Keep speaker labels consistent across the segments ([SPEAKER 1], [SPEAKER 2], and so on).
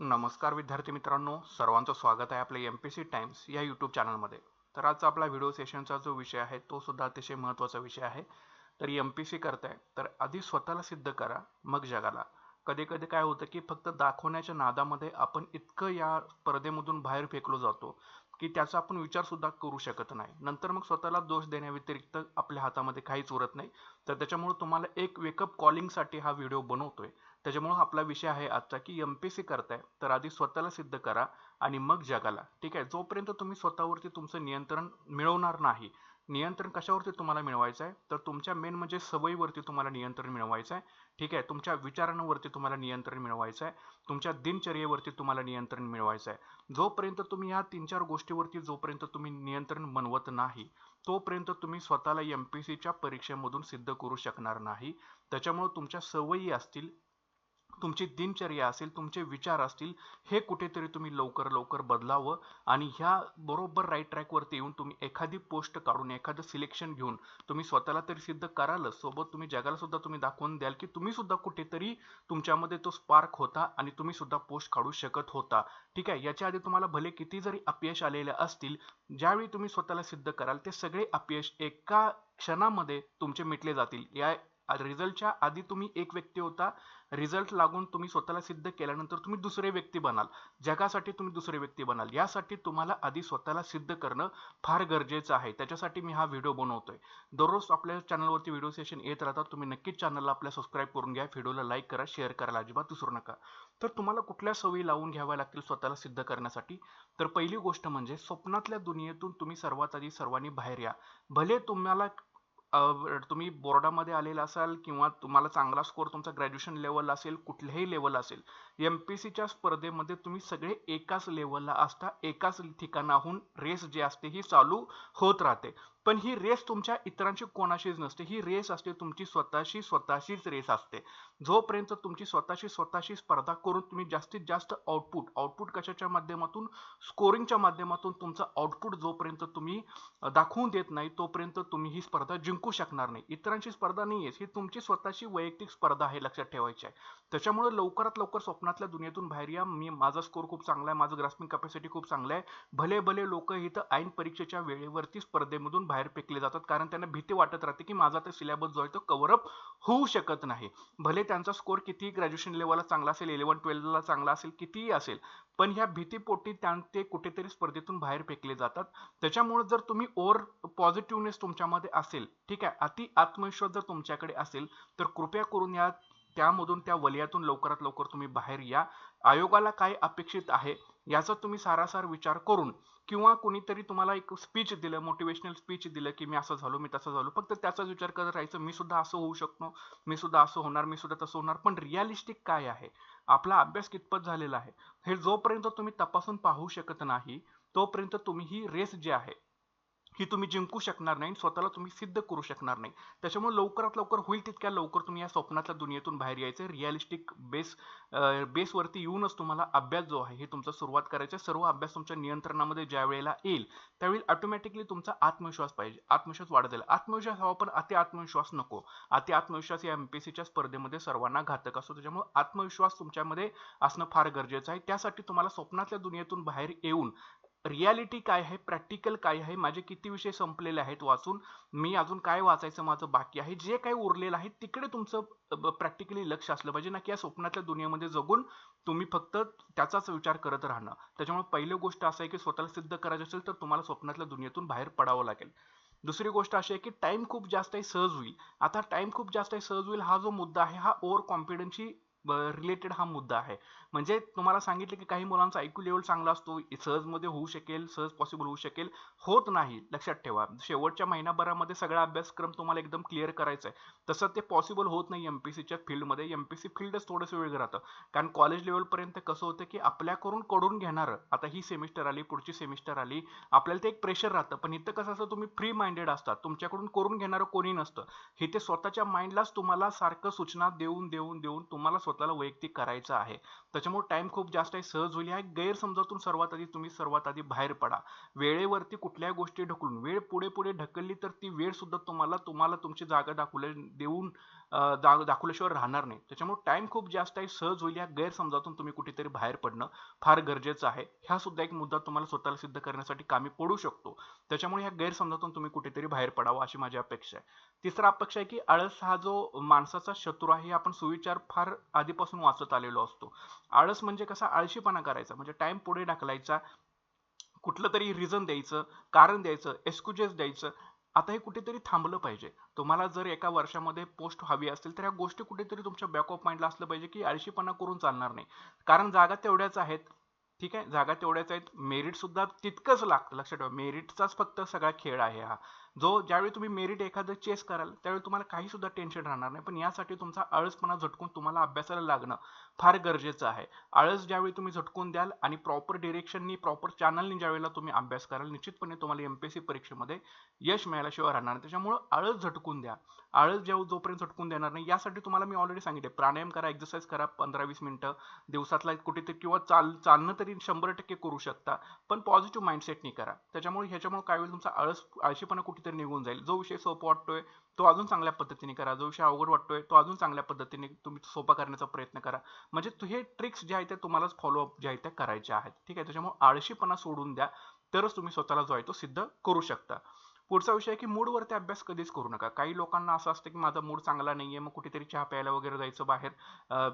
[SPEAKER 1] नमस्कार विद्यार्थी मित्रांनो सर्वांचं स्वागत आहे आपल्या एम पी सी टाइम्स या यूट्यूब चॅनलमध्ये तर आजचा आपला व्हिडिओ सेशनचा जो विषय आहे तो सुद्धा अतिशय महत्त्वाचा विषय आहे. तर एम पी सी करताय तर आधी स्वतःला सिद्ध करा मग जगाला. कधी कधी काय होतं की फक्त दाखवण्याच्या नादामध्ये आपण इतकं या स्पर्धेमधून बाहेर फेकलो जातो. की त्याचा आपण विचार सुद्धा करू शकत नाही. नंतर मग स्वतःला दोष देण्याव्यतिरिक्त आपल्या हातामध्ये काहीच उरत नाही. तर त्याच्यामुळे तुम्हाला एक वेकअप कॉलिंगसाठी हा व्हिडिओ बनवतोय. त्याच्यामुळे आपला विषय आहे आजचा की एम पी सी करताय तर आधी स्वतःला सिद्ध करा आणि मग जगाला. ठीक आहे? जोपर्यंत तुम्ही स्वतःवरती तुमचं नियंत्रण मिळवणार नाही नियंत्रण कशावरती तुम्हाला मिळवायचं आहे तर तुमच्या मेन म्हणजे सवयीवरती तुम्हाला नियंत्रण मिळवायचं आहे ठीक आहे? तुमच्या विचारांवरती तुम्हाला नियंत्रण मिळवायचं आहे तुमच्या दिनचर्येवरती तुम्हाला नियंत्रण मिळवायचं आहे जोपर्यंत तुम्ही या तीन चार गोष्टीवरती जोपर्यंत तुम्ही नियंत्रण बनवत नाही तोपर्यंत तुम्ही स्वतःला एम पी सीच्या परीक्षेमधून सिद्ध करू शकणार नाही. त्याच्यामुळे तुमच्या सवयी असतील तुमची दिनचर्या असेल तुमचे विचार असतील हे कुठेतरी तुम्ही लवकर लवकर बदलावं आणि ह्या बरोबर राईट ट्रॅकवरती येऊन तुम्ही एखादी पोस्ट काढून एखादं सिलेक्शन घेऊन तुम्ही स्वतःला तरी सिद्ध करालच. सोबत तुम्ही जगाला सुद्धा तुम्ही दाखवून द्याल की तुम्ही सुद्धा कुठेतरी तुमच्यामध्ये तो स्पार्क होता आणि तुम्ही सुद्धा पोस्ट काढू शकत होता. ठीक आहे? याच्या आधी तुम्हाला भले किती जरी अपयश आलेले असतील ज्यावेळी तुम्ही स्वतःला सिद्ध कराल ते सगळे अपयश एका क्षणामध्ये तुमचे मिटले जातील. या रिझल्टच्या आधी तुम्ही एक व्यक्ती होता. रिझल्ट लागून तुम्ही स्वतःला सिद्ध केल्यानंतर तुम्ही दुसरे व्यक्ती बनाल. जगासाठी तुम्ही दुसरे व्यक्ती बनाल. यासाठी तुम्हाला आधी स्वतःला सिद्ध करणं फार गरजेचं आहे. त्याच्यासाठी मी हा व्हिडिओ बनवतोय. दररोज आपल्या चॅनलवरती व्हिडिओ सेशन येत राहतात. तुम्ही नक्कीच चॅनलला आपल्या सबस्क्राईब करून घ्या. व्हिडिओला लाईक करा शेअर करायला अजिबात विसरू नका. तर तुम्हाला कुठल्या सवयी लावून घ्याव्या लागतील स्वतःला सिद्ध करण्यासाठी? तर पहिली गोष्ट म्हणजे स्वप्नातल्या दुनियेतून तुम्ही सर्वात आधी सर्वांनी बाहेर या. भले तुम्हाला तुम्ही बोर्डामध्ये आलेला असाल किंवा तुम्हाला चांगला स्कोर तुमचा ग्रॅज्युएशन लेवल असेल कुठल्याही लेवल असेल एम पी सीच्या स्पर्धेमध्ये तुम्ही सगळे एकाच लेवलला असता एकाच ठिकाणाहून रेस जी असते ही चालू होत राहते. पण ही रेस तुमच्या इतरांशी कोणाशीच नसते ही रेस असते तुमची स्वतःशी स्वतःशीच रेस असते. जोपर्यंत तुमची स्वतःशी स्वतःशी स्पर्धा करून तुम्ही जास्तीत जास्त आउटपुट आउटपुट कशाच्या माध्यमातून? स्कोरिंगच्या माध्यमातून तुमचं आउटपुट जोपर्यंत तुम्ही दाखवून देत नाही तोपर्यंत तुम्ही ही स्पर्धा जिंकू शकणार नाही. इतरांची स्पर्धा नाही आहे ही तुमची स्वतःची वैयक्तिक स्पर्धा आहे लक्षात ठेवायची आहे. त्याच्यामुळे लवकरात लवकर स्वप्नातल्या दुनियेतून बाहेर या. मी माझा स्कोर खूप चांगला आहे. माझं ग्रास्पिंग कॅपॅसिटी खूप चांगलं आहे. भले भले लोक इथं ऐन परीक्षेच्या वेळेवरती स्पर्धेमधून बाहेर फेकले जातात. कारण त्यांना भीती वाटत राहते की माझा तर सिलेबस जो आहे तो कव्हरअप होऊ शकत नाही. भले त्यांचा स्कोर किती ग्रॅज्युएशन लेवलला चांगला असेल इलेव्हन ट्वेल्थला चांगला असेल कितीही असेल पण ह्या भीतीपोटी त्या ते कुठेतरी स्पर्धेतून बाहेर फेकले जातात. त्याच्यामुळे जर तुम्ही ओव्हर पॉझिटिव्हनेस तुमच्यामध्ये असेल ठीक आहे अति आत्मविश्वास जर तुमच्याकडे असेल तर कृपया करून या त्यामधून त्या वलयातून लवकरात लवकर तुम्ही बाहेर या. आयोगाला काय अपेक्षित आहे याचा तुम्ही सारासार विचार करून किंवा कोणीतरी तुम्हाला एक स्पीच दिलं मोटिवेशनल स्पीच दिलं की मी असं झालो मी तसं झालो. फक्त त्याचाच विचार करत राहायचं मी सुद्धा असं होऊ शकतो मी सुद्धा असं होणार मी सुद्धा तसं होणार. पण रिअलिस्टिक काय आहे? आपला अभ्यास कितपत झालेला आहे? हे जोपर्यंत तुम्ही तपासून पाहू शकत नाही तोपर्यंत तुम्ही ही रेस जी आहे ही तुम्ही जिंकू शकणार नाही स्वतःला तुम्ही सिद्ध करू शकणार नाही. त्याच्यामुळे लवकरात लवकर होईल तितक्या लवकर तुम्ही या स्वप्नातल्या दुनियेतून बाहेर यायचं. रिअलिस्टिक बेस बेसवरती येऊनच तुम्हाला अभ्यास जो आहे हे तुमचा सुरुवात करायचा. सर्व अभ्यास तुमच्या नियंत्रणामध्ये ज्या वेळेला येईल त्यावेळी ऑटोमॅटिकली तुमचा आत्मविश्वास पाहिजे. आत्मविश्वास वाढत जाईल आत्मविश्वास हवा पण अति आत्मविश्वास नको. अति आत्मविश्वास या एमपीसीच्या स्पर्धेमध्ये सर्वांना घातक असतो. त्याच्यामुळे आत्मविश्वास तुमच्यामध्ये असणं फार गरजेचं आहे. त्यासाठी तुम्हाला स्वप्नातल्या दुनियेतून बाहेर येऊन रियालिटी काय आहे प्रॅक्टिकल काय आहे माझे किती विषय संपलेले आहेत वाचून मी अजून काय वाचायचं माझं बाकी आहे जे काही उरलेलं आहे तिकडे तुमचं प्रॅक्टिकली लक्ष असलं पाहिजे ना की या स्वप्नातल्या दुनियेमध्ये जगून तुम्ही फक्त त्याचाच विचार करत राहणं. त्याच्यामुळे पहिली गोष्ट असं आहे की स्वतःला सिद्ध करायचं असेल तर तुम्हाला स्वप्नातल्या दुनियेतून बाहेर पडावं लागेल. दुसरी गोष्ट अशी आहे की टाइम खूप जास्त आहे सहज होईल. आता टाइम खूप जास्त आहे सहज होईल हा जो मुद्दा आहे हा ओव्हर कॉन्फिडन्सची रिलेटेड हा मुद्दा आहे. म्हणजे तुम्हाला सांगितलं की काही मुलांचा ऐकू लेवल चांगला असतो सहजमध्ये होऊ शकेल सहज पॉसिबल होऊ शकेल होत नाही लक्षात ठेवा. शेवटच्या महिनाभरामध्ये सगळा अभ्यासक्रम तुम्हाला एकदम क्लिअर करायचा आहे. तसं ते पॉसिबल होत नाही एमपीसीच्या फील्डमध्ये. एमपीसी फील्डच थोडंसं वेगळं राहतं. कारण कॉलेज लेवलपर्यंत कसं होतं की आपल्याकडून कडून घेणारं. आता ही सेमिस्टर आली पुढची सेमिस्टर आली आपल्याला ते एक प्रेशर राहतं. पण इथं कसं असतं तुम्ही फ्री माइंडेड असतात. तुमच्याकडून करून घेणारं कोणी नसतं. हे ते स्वतःच्या माइंडलाच तुम्हाला सारखं सूचना देऊन देऊन देऊन तुम्हाला स्वतःला वैयक्तिक करायचं आहे. त्याच्यामुळे टाइम खूप जास्त आहे. सहज होईल. ह्या गैरसमजातून सर्वात आधी तुम्ही सर्वात आधी बाहेर पडा. वेळेवरती कुठल्याही गोष्टी ढकलून. वेळ पुढे पुढे ढकलली तर ती वेळ सुद्धा तुम्हाला तुम्हाला तुमची जागा दाखवल्या देऊन दा- दाखवल्याशिवाय राहणार नाही. त्याच्यामुळे टाइम खूप जास्त आहे सहज होईल या गैरसमजातून तुम्ही कुठेतरी बाहेर पडणं फार गरजेचं आहे. ह्या सुद्धा एक मुद्दा तुम्हाला स्वतःला सिद्ध करण्यासाठी कामी पडू शकतो. त्याच्यामुळे ह्या गैरसमजातून तुम्ही कुठेतरी बाहेर पडावं अशी माझी अपेक्षा आहे. तिसरा अपेक्षा आहे की आळस हा जो माणसाचा शत्रू आहे हे आपण सुविचार फार आधीपासून वाचत आलेलो असतो. आळस म्हणजे कसा? आळशीपणा करायचा. म्हणजे टाइम पुढे ढकलायचा. कुठलं तरी रिझन द्यायचं कारण द्यायचं एक्सक्युजेस द्यायचं. आता हे कुठेतरी थांबलं पाहिजे. तुम्हाला जर एका वर्षामध्ये पोस्ट हवी असतील तर ह्या गोष्टी कुठेतरी तुमच्या बॅक ऑफ माइंडला असलं पाहिजे की आळशीपणा करून चालणार नाही. कारण जागा तेवढ्याच आहेत ठीक आहे? जागा तेवढ्याच आहेत. मेरिट सुद्धा तितकंच लागतं लक्षात ठेवा. मेरिटचाच फक्त सगळा खेळ आहे हा. जो ज्यावेळी तुम्ही मेरिट एखादं चेस कराल त्यावेळी तुम्हाला काही सुद्धा टेन्शन राहणार नाही. पण यासाठी तुमचा आळसपणा झटकून तुम्हाला अभ्यासाला लागणं फार गरजेचं आहे. आळस ज्यावेळी तुम्ही झटकून द्याल आणि प्रॉपर डिरेक्शननी प्रॉपर चॅनलनी ज्यावेळेला तुम्ही अभ्यास कराल निश्चितपणे तुम्हाला एमपीएससी परीक्षेमध्ये यश मिळाल्याशिवाय राहणार नाही. त्याच्यामुळे आळस झटकून द्या. आळस जेव्हा जोपर्यंत झटकून देणार नाही यासाठी तुम्हाला मी ऑलरेडी सांगितले प्राणायाम करा एक्सरसाइज करा पंधरा वीस मिनिटं दिवसातला कुठेतरी किंवा चाल चालणं तरी शंभर टक्के करू शकता. पण पॉझिटिव्ह माइंडसेटनी करा. त्याच्यामुळे ह्याच्यामुळे काय होईल तुमचा आळस आळशीपणा कुठे कुठेतरी निघून जाईल. जो विषय सोपा वाटतोय तो अजून चांगल्या पद्धतीने करा. जो विषय अवघड वाटतोय तो अजून चांगल्या पद्धतीने तुम्ही सोपा करण्याचा प्रयत्न करा. म्हणजे हे ट्रिक्स जे आहेत ते तुम्हालाच फॉलोअप जे आहेत ते करायचे आहेत. ठीक आहे? त्याच्यामुळे आळशीपणा सोडून द्या तरच तुम्ही स्वतःला जो आहे तो सिद्ध करू शकता. पुढचा विषय आहे की मूडवरती अभ्यास कधीच करू नका. काही लोकांना असं असतं की माझा मूड चांगला नाहीये मग कुठेतरी चहा प्यायला वगैरे जायचं बाहेर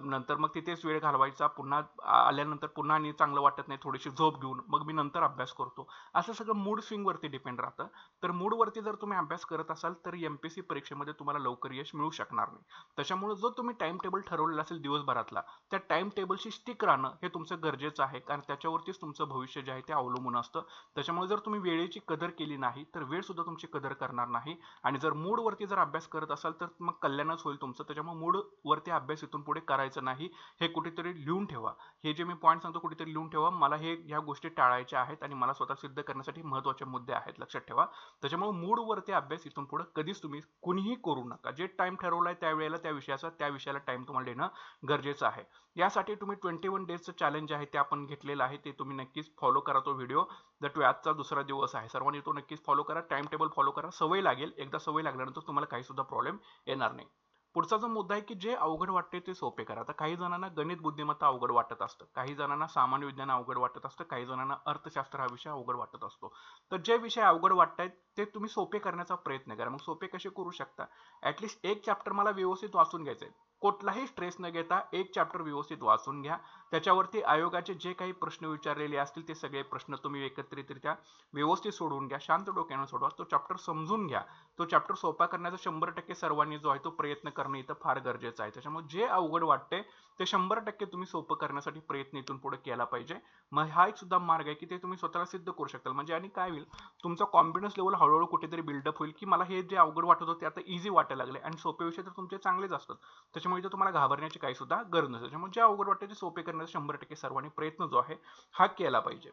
[SPEAKER 1] नंतर मग तिथेच वेळ घालवायचा पुन्हा आल्यानंतर पुन्हा आणि चांगलं वाटत नाही थोडीशी झोप घेऊन मग मी नंतर अभ्यास करतो. असं सगळं मूड स्विंगवरती डिपेंड राहतं. तर मूडवरती जर तुम्ही अभ्यास करत असाल तर एमपीएससी परीक्षेमध्ये तुम्हाला लवकर यश मिळू शकणार नाही. त्याच्यामुळे जो तुम्ही टाइम टेबल ठरवलेला असेल दिवसभरातला त्या टाइम टेबलशी स्टिक राहणं हे तुमचं गरजेचं आहे. कारण त्याच्यावरतीच तुमचं भविष्य जे आहे ते अवलंबून असतं. त्याच्यामुळे जर तुम्ही वेळेची कदर केली नाही तर वेळ सुद्धा तुमची कदर करणार नाही. आणि जर मूड वरती जर अभ्यास करत असाल तर मग कल्याणच होईल तुमचं. त्याच्यामुळे मूड वरती अभ्यास इथून पुढे करायचं नाही. हे कुठेतरी लिहून ठेवा. हे जे मी पॉईंट सांगतो कुठेतरी लिहून ठेवा. मला हे ह्या गोष्टी टाळायच्या आहेत आणि मला स्वतः सिद्ध करण्यासाठी महत्त्वाचे मुद्दे आहेत लक्षात ठेवा. त्याच्यामुळे मूड वरती अभ्यास इथून पुढे कधीच तुम्ही कुणीही करू नका. जे टाइम ठरवलाय त्यावेळेला त्या विषयाचा त्या विषयाला टाइम तुम्हाला देणं गरजेचं आहे. यासाठी तुम्ही ट्वेंटी वन डेजचं चॅलेंज आहे ते आपण घेतलेलं आहे ते तुम्ही नक्कीच फॉलो करा तो व्हिडिओ जर तो आजचा दुसरा दिवस आहे सर्वांनी तो नक्कीच फॉलो करा टाइम टेबल फॉलो करा सवय लागेल. एकदा सवय लागल्यानंतर तुम्हाला काही सुद्धा प्रॉब्लेम येणार नाही. पुढचा जो मुद्दा आहे की जे अवघड वाटते ते सोपे करा. आता काही जणांना गणित बुद्धिमत्ता अवघड वाटत असतं. काही जणांना सामान्य विज्ञान अवघड वाटत असतं. काही जणांना अर्थशास्त्र हा विषय अवघड वाटत असतो. तर जे विषय अवघड वाटतायत ते तुम्ही सोपे करण्याचा प्रयत्न करा. मग सोपे कसे करू शकता? ऍटलिस्ट एक चॅप्टर मला व्यवस्थित वाचून घ्यायचं आहे कुठलाही स्ट्रेस न घेता एक चॅप्टर व्यवस्थित वाचून घ्या. त्याच्यावरती आयोगाचे जे काही प्रश्न विचारलेले असतील ते सगळे प्रश्न तुम्ही एकत्रितरित्या व्यवस्थित सोडवून घ्या शांत डोक्यानं सोडवा. तो चॅप्टर समजून घ्या. तो चॅप्टर सोपा करण्याचा शंभर टक्के सर्वांनी जो आहे तो प्रयत्न करणे इथं फार गरजेचं आहे. त्याच्यामुळे जे अवघड वाटते ते शंभर टक्के तुम्ही सोपं करण्यासाठी प्रयत्न इथून पुढे केला पाहिजे. मग हा एक सुद्धा मार्ग आहे की ते तुम्ही स्वतःला सिद्ध करू शकता म्हणजे आणि काय होईल तुमचा कॉन्फिडन्स लेवल हळूहळू कुठेतरी बिल्डअप होईल की मला हे जे अवघड वाटत होते आता इझी वाटायला लागले आणि सोपे विषय तर तुमचे चांगलेच असतात. त्याच्यामुळे तुम्हाला घाबरण्याची काही सुद्धा गरज नसते. त्याच्यामुळे जे अवघड वाटते ते सोपे करण्याचा शंभर टक्के सर्वांनी प्रयत्न जो आहे हा केला पाहिजे.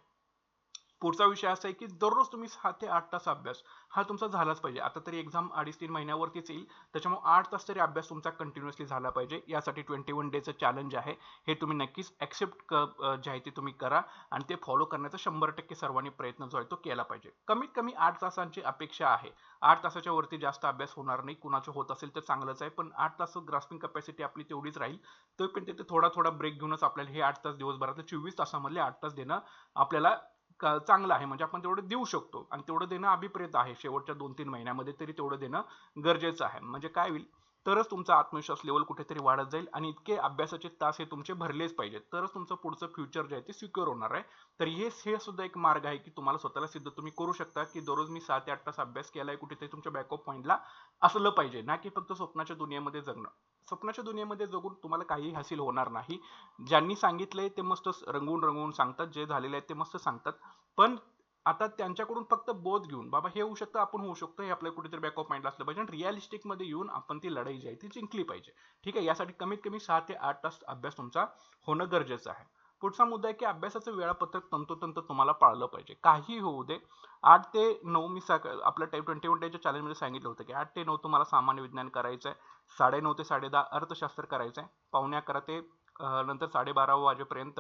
[SPEAKER 1] पुढचा विषय असा आहे की दररोज तुम्ही सहा ते आठ तास अभ्यास हा तुमचा झालाच पाहिजे. आता तरी एक्झाम अडीच तीन महिन्यावरतीच येईल. त्याच्यामुळे आठ तास तरी अभ्यास तुमचा कंटिन्युअसली झाला पाहिजे. यासाठी ट्वेंटी वन डेचं चॅलेंज आहे. हे तुम्ही नक्कीच ॲक्सेप्ट क जे आहे ते तुम्ही करा आणि ते फॉलो करण्याचा शंभर टक्के सर्वांनी प्रयत्न जो आहे तो केला पाहिजे. कमीत कमी आठ तासांची अपेक्षा आहे. आठ तासाच्या वरती जास्त अभ्यास होणार नाही. कुणाचं होत असेल तर चांगलंच आहे. पण आठ तास ग्रास्पिंग कपॅसिटी आपली तेवढीच राहील. तर पण तिथे थोडा थोडा ब्रेक घेऊनच आपल्याला हे आठ तास दिवसभरातले चोवीस तासामधले आठ तास देणं आपल्याला चांगलं आहे? म्हणजे आपण तेवढं देऊ शकतो आणि तेवढं देणं अभिप्रेत आहे. शेवटच्या दोन तीन महिन्यामध्ये तरी तेवढं देणं गरजेचं आहे. म्हणजे काय होईल? तरच तुमचा आत्मविश्वास लेवल कुठेतरी वाढत जाईल आणि इतके अभ्यासाचे तास हे तुमचे भरलेच पाहिजेत. तरच तुमचं पुढचं फ्युचर जे आहे ते सिक्युअर होणार आहे. तर हे हे सुद्धा एक मार्ग आहे की तुम्हाला स्वतःला सिद्ध तुम्ही करू शकता की दररोज मी सात ते आठ तास अभ्यास केला आहे कुठेतरी तुमच्या बॅकअप पॉईंटला असलं पाहिजे. ना की फक्त स्वप्नाच्या दुनियेमध्ये जगणं. स्वप्नाच्या दुनियेमध्ये जगून तुम्हाला काही हासिल होणार नाही. ज्यांनी सांगितलंय ते मस्त रंगवून रंगवून सांगतात. जे झालेले आहेत ते मस्त सांगतात. पण आता त्यांच्याकडून फक्त बोध घेऊन बाबा हे होऊ शकतं आपण होऊ शकतो हे आपल्या कुठेतरी बॅक ऑफ माइंडला असलं पाहिजे आणि रिअलिस्टिकमध्ये येऊन आपण ती लढाई जी आहे ती जिंकली पाहिजे. ठीक आहे? यासाठी कमीत कमी सहा ते आठ तास अभ्यास तुमचा होणं गरजेचं आहे. पुढचा मुद्दा आहे की अभ्यासाचं वेळापत्रक तंतोतंत तुम्हाला पाळलं पाहिजे. काही होऊ दे. आठ ते नऊ मी सा आपल्या टाईप ट्वेंटी वन डेच्या चॅलेंजमध्ये सांगितलं होतं की आठ ते नऊ तुम्हाला सामान्य विज्ञान करायचं आहे साडे नऊ ते साडे दहा अर्थशास्त्र करायचं आहे पावणे अकरा ते नंतर साडेबारा वाजेपर्यंत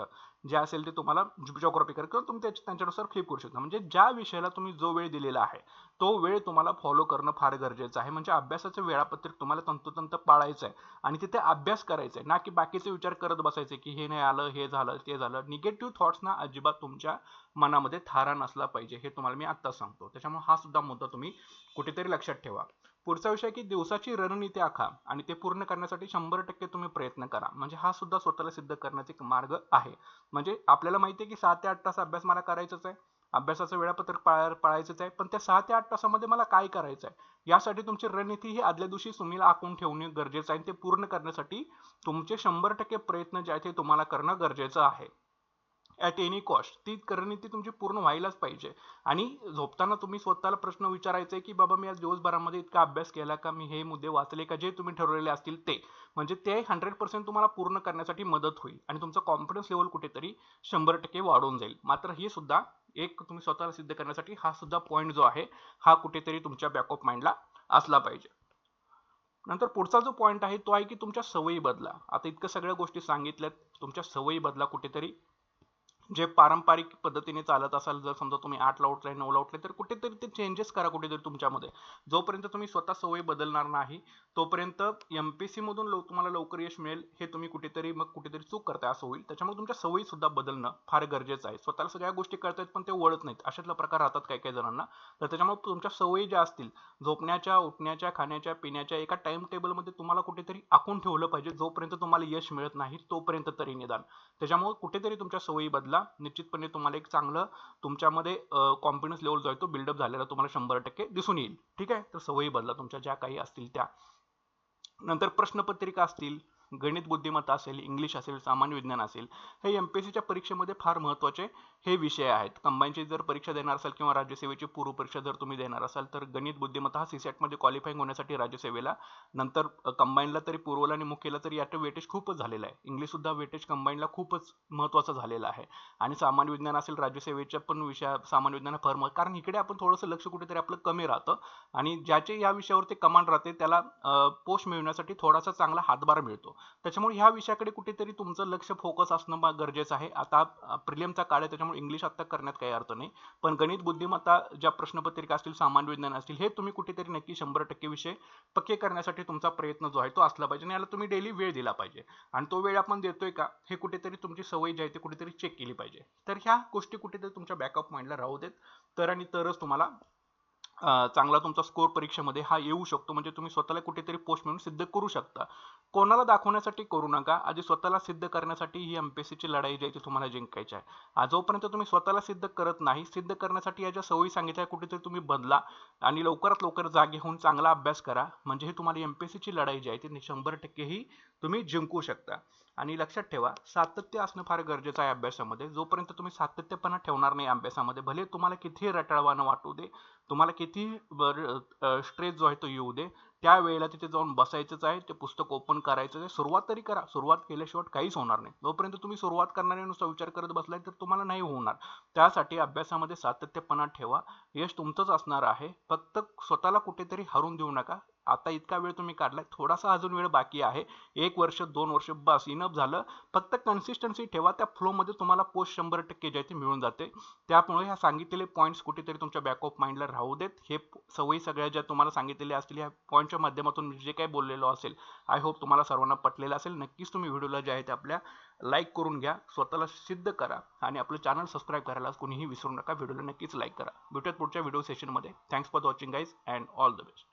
[SPEAKER 1] जे असेल ते तुम्हाला जॉग्राफी किंवा तुम्ही त्याच्या- त्यांच्यानुसार फ्लिप करू शकता. म्हणजे ज्या विषयाला तुम्ही जो वेळ दिलेला आहे तो वेळ तुम्हाला फॉलो करणं फार गरजेचं आहे. म्हणजे अभ्यासाचं वेळापत्रक तुम्हाला तंतोतंत पाळायचं आहे आणि तिथे अभ्यास करायचा आहे. ना की बाकीचे विचार करत बसायचे की हे नाही आलं हे झालं ते झालं. निगेटिव्ह थॉट्सना अजिबात तुमच्या मनामध्ये थारा नसला पाहिजे. हे तुम्हाला मी आत्ता सांगतो. त्याच्यामुळे हा सुद्धा मुद्दा तुम्ही कुठेतरी लक्षात ठेवा. पुढचा विषय की दिवसाची रणनीती आखा आणि ते पूर्ण करण्यासाठी शंभर टक्के तुम्ही प्रयत्न करा. म्हणजे हा सुद्धा स्वतःला सिद्ध करण्याचा एक मार्ग आहे. म्हणजे आपल्याला माहिती आहे की सहा ते आठ तास अभ्यास मला करायचाच आहे. अभ्यासाचं वेळापत्रक पाळ पाळायचंच आहे. पण त्या सहा ते आठ तासामध्ये मला काय करायचं आहे यासाठी तुमची रणनीती ही आदल्या दिवशी तुम्ही आखून ठेवणे गरजेचं आहे. आणि ते पूर्ण करण्यासाठी तुमचे शंभर टक्के प्रयत्न जे आहेत ते तुम्हाला करणं गरजेचं आहे. ॲट एनी कॉस्ट ती रणनीती तुमची पूर्ण व्हायलाच पाहिजे. आणि झोपताना तुम्ही स्वतःला प्रश्न विचारायचा आहे की बाबा मी आज दिवसभरामध्ये इतका अभ्यास केला का? मी हे मुद्दे वाचले का? जे तुम्ही ठरवलेले असतील ते. म्हणजे ते हंड्रेड पर्सेंट तुम्हाला पूर्ण करण्यासाठी मदत होईल. आणि तुमचा कॉन्फिडन्स लेवल कुठेतरी शंभर टक्के वाढून जाईल. मात्र हे सुद्धा एक तुम्ही स्वतःला सिद्ध करण्यासाठी हा सुद्धा पॉईंट जो आहे हा कुठेतरी तुमच्या बॅकअप माइंडला असला पाहिजे. नंतर पुढचा जो पॉईंट आहे तो आहे की तुमच्या सवयी बदला. आता इतक्या सगळ्या गोष्टी सांगितल्यात. तुमच्या सवयी बदला कुठेतरी. जे पारंपरिक पद्धतीने चालत असाल जर समजा तुम्ही आठला उठलाय नऊला उठले तर कुठेतरी ते चेंजेस करा कुठेतरी तुमच्यामध्ये. जोपर्यंत तुम्ही स्वतः सवयी बदलणार नाही तोपर्यंत एम पी मधून लव तुम्हाला लवकर यश मिळेल हे तुम्ही कुठेतरी मग कुठेतरी चूक करताय असं होईल. त्याच्यामुळे तुमच्या सवयी सुद्धा बदलणं फार गरजेचं आहे. स्वतःला सगळ्या गोष्टी करतायत पण ते वळत नाहीत. अशातला प्रकार राहतात काही काही जणांना. तर त्याच्यामुळे तुमच्या सवयी ज्या असतील झोपण्याच्या उठण्याच्या खाण्याच्या पिण्याच्या एका टाइम टेबलमध्ये तुम्हाला कुठेतरी आखून ठेवलं पाहिजे. जोपर्यंत तुम्हाला यश मिळत नाही तोपर्यंत तरी निदान. त्याच्यामुळे कुठेतरी तुमच्या सवयी बदला. निश्चितपणे तुम्हाला एक चांगलं तुमच्यामध्ये कॉन्फिडन्स लेवल जो आहे तो बिल्डअप झालेला तुम्हाला शंभर टक्के दिसून येईल. ठीक आहे? तर सवयी बदला तुमच्या ज्या काही असतील त्या. नंतर प्रश्नपत्रिका असतील. गणित बुद्धिमत्ता असेल इंग्लिश असेल सामान्य विज्ञान असेल हे एम पी सीच्या परीक्षेमध्ये फार महत्त्वाचे हे विषय आहेत. कंबाईनची जर परीक्षा देणार असाल किंवा राज्यसेवेची पूर्व परीक्षा जर तुम्ही देणार असाल तर गणित बुद्धिमत्ता हा सीसॅटमध्ये क्वालिफाईंग होण्यासाठी राज्यसेवेला नंतर कंबाईनला तरी पूर्वला आणि मुख्यला तरी याचं वेटेज खूपच झालेलं आहे. इंग्लिशसुद्धा वेटेज कंबाईनला खूपच महत्त्वाचं झालेलं आहे. आणि सामान्य विज्ञान असेल राज्यसेवेच्या पण विषया सामान्य विज्ञान फार महत्त्व कारण इकडे आपण थोडंसं लक्ष कुठेतरी आपलं कमी राहतं. आणि ज्याचे या विषयावरती कमांड राहते त्याला पोस्ट मिळवण्यासाठी थोडासा चांगला हातभार मिळतो. त्याच्यामुळे ह्या विषयाकडे कुठेतरी तुमचं लक्ष फोकस असणं गरजेचं आहे. आता प्रिलियमचा काळ आहे त्याच्यामुळे इंग्लिश आता करण्यात काही अर्थ नाही. पण गणित बुद्धिमत्ता ज्या प्रश्नपत्रिका असतील सामान्य विज्ञान असतील हे तुम्ही कुठेतरी नक्की शंभर टक्के विषय पक्के करण्यासाठी तुमचा प्रयत्न जो आहे तो असला पाहिजे. आणि याला तुम्ही डेली वेळ दिला पाहिजे. आणि तो वेळ आपण देतोय का हे कुठेतरी तुमची सवय जी आहे ती कुठेतरी चेक केली पाहिजे. तर ह्या गोष्टी कुठेतरी तुमच्या बॅकअप माइंडला राहू देत. तर आणि तरच तुम्हाला चांगला तुमचा स्कोर परीक्षेमध्ये हा येऊ शकतो. म्हणजे तुम्ही स्वतःला कुठेतरी पोस्ट मिळून सिद्ध करू शकता. कोणाला दाखवण्यासाठी करू नका. आधी स्वतःला सिद्ध करण्यासाठी ही एम पी एस सीची लढाई जी आहे ती तुम्हाला जिंकायची आहे. आ, जोपर्यंत तुम्ही स्वतःला सिद्ध करत नाही सिद्ध करण्यासाठी या ज्या सवयी सांगितल्या कुठेतरी तुम्ही बदला आणि लवकरात लवकर जागे होऊन चांगला अभ्यास करा. म्हणजे ही तुम्हाला एम पी एस सीची लढाई जी आहे ती शंभर टक्के ही तुम्ही जिंकू शकता. आणि लक्षात ठेवा सातत्य असणं फार गरजेचं आहे अभ्यासामध्ये. जोपर्यंत तुम्ही सातत्यपणा ठेवणार नाही अभ्यासामध्ये भले तुम्हाला किती रटाळवाणं वाटू दे तुम्हाला किती स्ट्रेस जो आहे तो येऊ दे त्या वेळेला तिथे जाऊन बसायचंच आहे ते पुस्तक ओपन करायचं आहे. सुरुवात तरी करा. सुरुवात केल्याशिवाय काहीच होणार नाही. जोपर्यंत तुम्ही सुरुवात करणारे नुसता विचार करत बसलाय तर तुम्हाला नाही होणार. त्यासाठी अभ्यासामध्ये सातत्यपणा ठेवा. यश तुमचंच असणार आहे. फक्त स्वतःला कुठेतरी हरून देऊ नका. आता इतका वेळ तुम्ही काढलाय थोडासा अजून वेळ बाकी आहे. एक वर्ष दोन वर्ष बस इनफ झालं. फक्त कन्सिस्टन्सी ठेवा त्या फ्लोमध्ये तुम्हाला पोस्ट शंभर टक्के जे आहे ते मिळून जाते. त्यामुळे ह्या सांगितलेले पॉईंट्स कुठेतरी तुमच्या बॅक ऑफ माइंडला राहू देत. हे सवयी सगळ्या ज्या तुम्हाला सांगितलेल्या असतील या पॉईंटच्या माध्यमातून जे काही बोललेलो असेल आय होप तुम्हाला सर्वांना पटलेलं असेल. नक्कीच तुम्ही व्हिडिओला जे आहे ते आपल्या लाईक करून घ्या स्वतःला सिद्ध करा आणि आपलं चॅनल सबस्क्राईब करायला कोणीही विसरू नका. व्हिडिओला नक्कीच लाईक करा. भेटूयात पुढच्या व्हिडिओ सेशनमध्ये thanks for watching guys and all the best